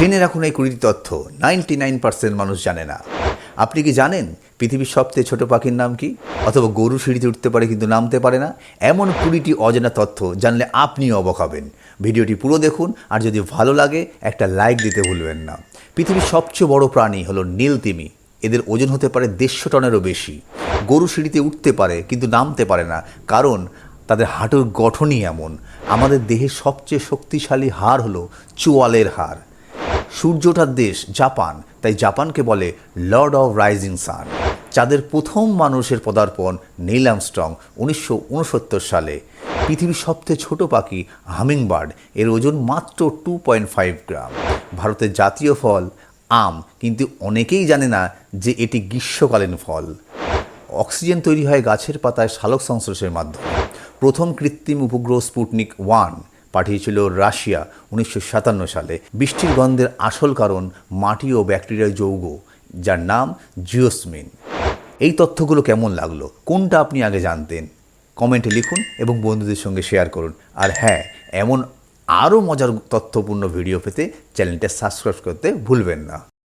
জেনে রাখুন এই কুড়িটি তথ্য। নাইনটি নাইন পার্সেন্ট মানুষ জানে না। আপনি কি জানেন পৃথিবীর সবচেয়ে ছোট পাখির নাম কি? অথবা গরু সিঁড়িতে উঠতে পারে কিন্তু নামতে পারে না? এমন কুড়িটি অজানা তথ্য জানলে আপনিও অবাক হবেন। ভিডিওটি পুরো দেখুন আর যদি ভালো লাগে, একটা লাইক দিতে ভুলবেন না। পৃথিবীর সবচেয়ে বড় প্রাণী হলো নীল তিমি এদের ওজন হতে পারে দেড়শো টনেরও বেশি। গরু সিঁড়িতে উঠতে পারে কিন্তু নামতে পারে না। কারণ তাদের হাঁটুর গঠনই এমন। আমাদের দেহের সবচেয়ে শক্তিশালী হাড় হলো চোয়ালের হাড়। সূর্য ওঠার দেশ জাপান। তাই জাপানকে বলে লর্ড অফ রাইজিং সান চাঁদের প্রথম মানুষের পদার্পণ নীল আমস্ট্রং উনিশশো উনসত্তর সালে। পৃথিবীর সবচেয়ে ছোট পাখি হামিংবার্ড এর ওজন মাত্র টু পয়েন্ট ফাইভ গ্রাম। ভারতের জাতীয় ফল আম। কিন্তু অনেকেই জানে না যে এটি গ্রীষ্মকালীন ফল। অক্সিজেন তৈরি হয় গাছের পাতায় শালক সংশ্লেষের মাধ্যমে। প্রথম কৃত্রিম উপগ্রহ স্পুটনিক ওয়ান পাঠিয়েছিল রাশিয়া উনিশশো সাতান্ন সালে। বৃষ্টির গন্ধের আসল কারণ মাটি ও ব্যাকটেরিয়া যৌগ, যার নাম জিওসমিন। এই তথ্যগুলো কেমন লাগল? কোনটা আপনি আগে জানতেন? কমেন্টে লিখুন এবং বন্ধুদের সঙ্গে শেয়ার করুন। আর হ্যাঁ এমন আরও মজার তথ্যপূর্ণ ভিডিও পেতে চ্যানেলটা সাবস্ক্রাইব করতে ভুলবেন না।